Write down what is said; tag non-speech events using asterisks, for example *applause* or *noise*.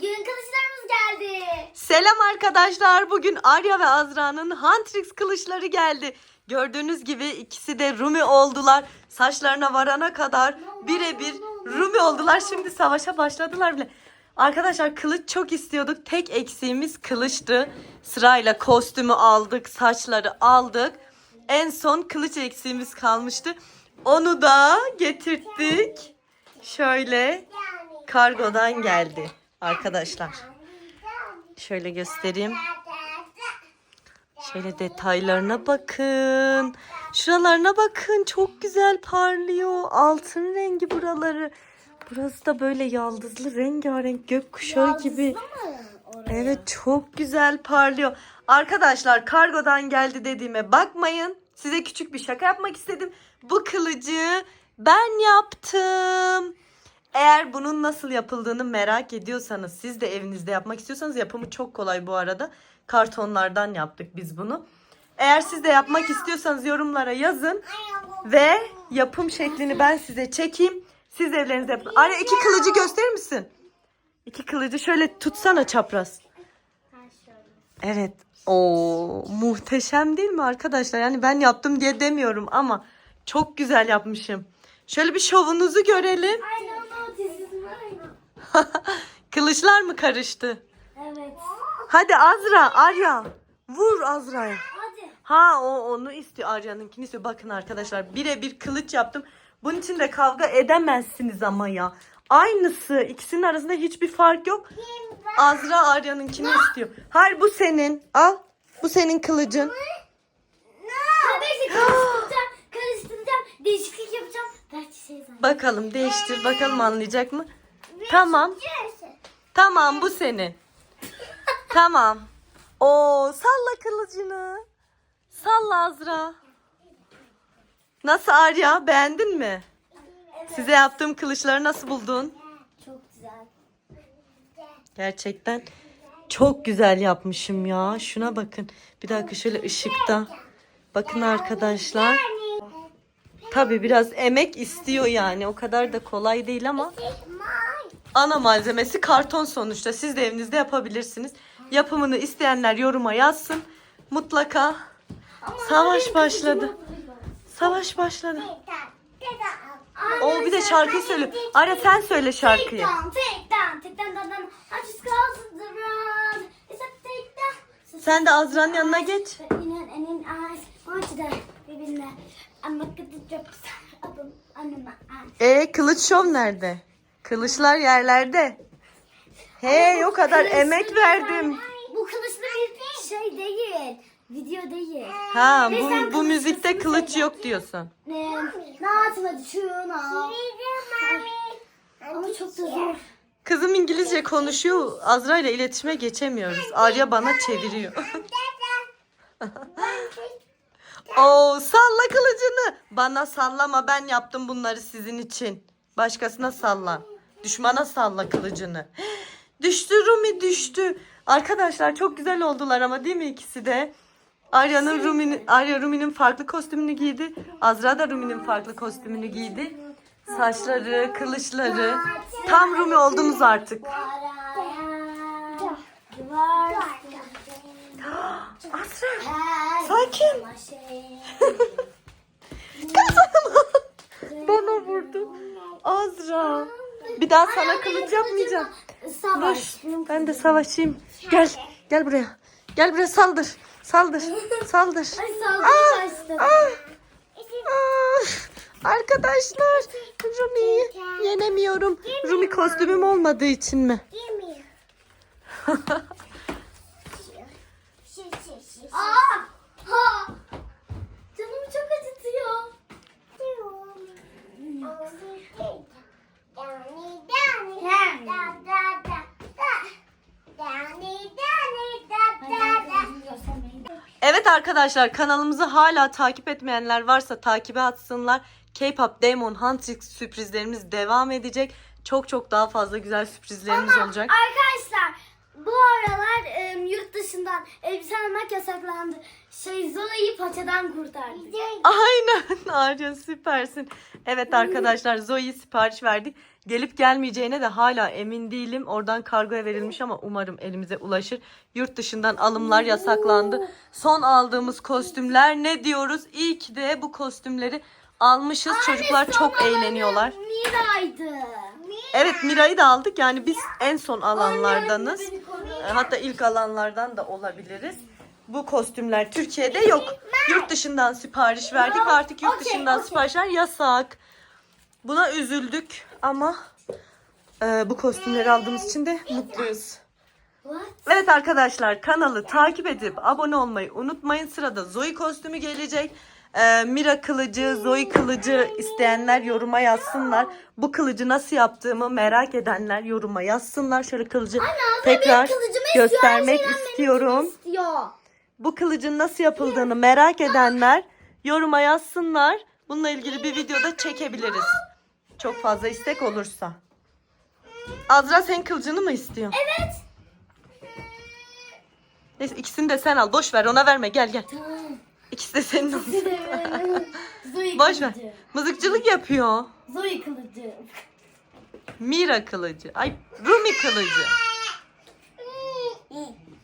Bugün kılıçlarımız geldi. Selam arkadaşlar. Bugün Arya ve Azra'nın Huntrix kılıçları geldi. Gördüğünüz gibi ikisi de Rumi oldular. Saçlarına varana kadar birebir Rumi oldular. Şimdi savaşa başladılar bile. Arkadaşlar kılıç çok istiyorduk. Tek eksiğimiz kılıçtı. Sırayla kostümü aldık, saçları aldık. En son kılıç eksiğimiz kalmıştı. Onu da getirttik. Şöyle kargodan geldi arkadaşlar. Şöyle göstereyim. Şöyle detaylarına bakın. Şuralarına bakın. Çok güzel parlıyor. Altın rengi buraları. Burası da böyle yaldızlı rengarenk gökkuşağı gibi. Evet çok güzel parlıyor. Arkadaşlar kargodan geldi dediğime bakmayın. Size küçük bir şaka yapmak istedim. Bu kılıcı ben yaptım. Eğer bunun nasıl yapıldığını merak ediyorsanız, siz de evinizde yapmak istiyorsanız yapımı çok kolay bu arada. Kartonlardan yaptık biz bunu. Eğer siz de yapmak istiyorsanız yorumlara yazın ve yapım şeklini ben size çekeyim. Siz evlerinizde yapın. Arya iki kılıcı gösterir misin? İki kılıcı şöyle tutsana çapraz. Evet. O muhteşem değil mi arkadaşlar? Yani ben yaptım diye demiyorum ama çok güzel yapmışım. Şöyle bir şovunuzu görelim. Aynen. *laughs* Kılıçlar mı karıştı? Evet. Hadi Azra, Arya. Vur Azra'ya. Hadi. Ha o onu istiyor Arya'nınkini istiyor. Bakın arkadaşlar birebir kılıç yaptım. Bunun için de kavga edemezsiniz ama ya. Aynısı. İkisinin arasında hiçbir fark yok. Azra Arya'nınkini istiyor. Hayır bu senin. Al. Bu senin kılıcın. Ki karıştıracağım. Karıştıracağım. Değişiklik yapacağım. Belki şey zaten. Bakalım değiştir. Bakalım anlayacak mı? Tamam. Tamam bu senin. Tamam. Oo salla kılıcını. Salla Azra. Nasıl Arya? Beğendin mi? Size yaptığım kılıçları nasıl buldun? Çok güzel. Gerçekten çok güzel yapmışım ya. Şuna bakın. Bir dakika şöyle ışıkta. Bakın arkadaşlar. Tabii biraz emek istiyor yani. O kadar da kolay değil ama ana malzemesi karton sonuçta. Siz de evinizde yapabilirsiniz. Yapımını isteyenler yoruma yazsın. Mutlaka savaş başladı. Savaş başladı. O bir de şarkıyı söyle. Arya sen söyle şarkıyı. Down. Sen de Azra'nın yanına geç. In and in eyes, want you to birbirine. I'm looking at the drops up under my eyes. E kılıç şov nerede? Kılıçlar yerlerde. Hey o kadar emek verdim. Bu kılıçlı bir şey değil. Video değil. Ha Ve sen bu, bu kılıç müzikte sesini kılıç söyle. yok diyorsun. Ne? Ne yapma şunu? Ama çok da zor. Kızım İngilizce konuşuyor. Azra ile iletişime geçemiyoruz. Arya bana çeviriyor. *laughs* Oo salla kılıcını. Bana sallama ben yaptım bunları sizin için. Başkasına salla. Düşmana salla kılıcını. *gasps* Düştü Rumi düştü. Arkadaşlar çok güzel oldular ama değil mi ikisi de? Arya'nın Rumi'nin Arya Rumi'nin farklı kostümünü giydi. Azra da Rumi'nin farklı kostümünü giydi. Saçları, kılıçları. Tam Rumi oldunuz artık. *gasps* Azra sakin. *laughs* Kazanma. Bana vurdu. Azra. Bir daha sana kılıç yapmayacağım. Savaş. Dur. Ben de savaşayım. Gel. Gel buraya. Gel buraya saldır. Saldır. *laughs* Saldır. Ay başladı. Ah. Ah. Arkadaşlar Rumi'yi yenemiyorum. Rumi kostümüm olmadığı için mi? *laughs* Aa! Ha! Canımı çok acıtıyor. Evet arkadaşlar kanalımızı hala takip etmeyenler varsa takibe atsınlar. K-pop Demon Huntrix sürprizlerimiz devam edecek. Çok çok daha fazla güzel sürprizlerimiz olacak. Arkadaşlar bu aralar e, yurt dışından elbise almak yasaklandı. Şey Zoe'yi paçadan kurtardı. Aynen *laughs* Arya süpersin. Evet arkadaşlar Zoe'yi sipariş verdik. Gelip gelmeyeceğine de hala emin değilim. Oradan kargoya verilmiş ama umarım elimize ulaşır. Yurt dışından alımlar yasaklandı. Son aldığımız kostümler ne diyoruz? İyi ki de bu kostümleri almışız. Çocuklar çok eğleniyorlar. Mira'ydı. Evet Mira'yı da aldık. Yani biz en son alanlardanız. E, Hatta ilk alanlardan da olabiliriz. Bu kostümler Türkiye'de yok. Yurt dışından sipariş verdik ve artık yurt dışından siparişler yasak. Buna üzüldük ama e, bu kostümleri aldığımız için de mutluyuz. Evet arkadaşlar kanalı takip edip abone olmayı unutmayın. Sırada Zoe kostümü gelecek. Ee, Mira kılıcı, Zoe kılıcı isteyenler yoruma yazsınlar. Bu kılıcı nasıl yaptığımı merak edenler yoruma yazsınlar. Şöyle kılıcı tekrar kılıcımı göstermek istiyor, her şeyden istiyorum. İstiyor. Bu kılıcın nasıl yapıldığını merak edenler yoruma yazsınlar. Bununla ilgili bir videoda çekebiliriz. Çok fazla istek olursa. Azra sen kılıcını mı istiyorsun? Evet. Neyse ikisini de sen al. Boş ver ona verme. Gel gel. Tamam. İkisi de senin olsun. Zoe Boş ver. kılıcı. Mızıkçılık yapıyor. Zoe kılıcı. Mira kılıcı. Ay Rumi kılıcı.